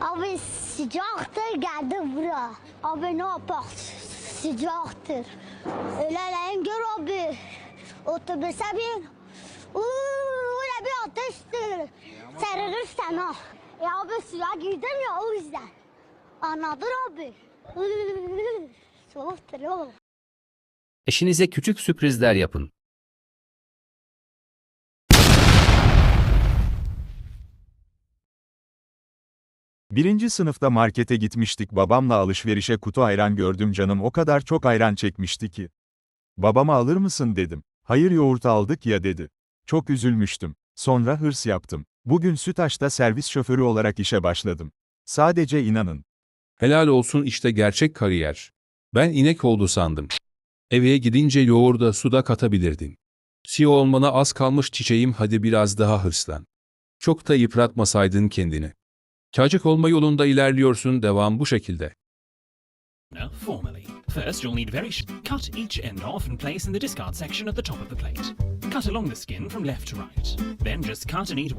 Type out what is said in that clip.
Abi sıcaktır geldi buraya. Abi ne yapar? Sıcaktır. Öyle gör abi. Otobüse bin. Uuu öyle bir ateştir. Sarılırsan ha. Ya abi suya girdim ya o yüzden. Anladın abi. Uuu, Soğuktur o. Eşinize küçük sürprizler yapın. Birinci sınıfta markete gitmiştik babamla alışverişe kutu ayran gördüm canım o kadar çok ayran çekmişti ki. Babama alır mısın dedim. Hayır yoğurt aldık ya dedi. Çok üzülmüştüm. Sonra hırs yaptım. Bugün Sütaş'ta servis şoförü olarak işe başladım. Sadece inanın. Helal olsun işte gerçek kariyer. Ben inek oldu sandım. Eve gidince yoğurda suda katabilirdin. CEO olmana az kalmış çiçeğim hadi biraz daha hırslan. Çok da yıpratmasaydın kendini. Çocuk olma yolunda ilerliyorsun devam bu şekilde. Now, formally. First, you'll need very cut each end off and place in the discard section at the top of the plate. Cut along the skin from left to right. Then just cut and eat.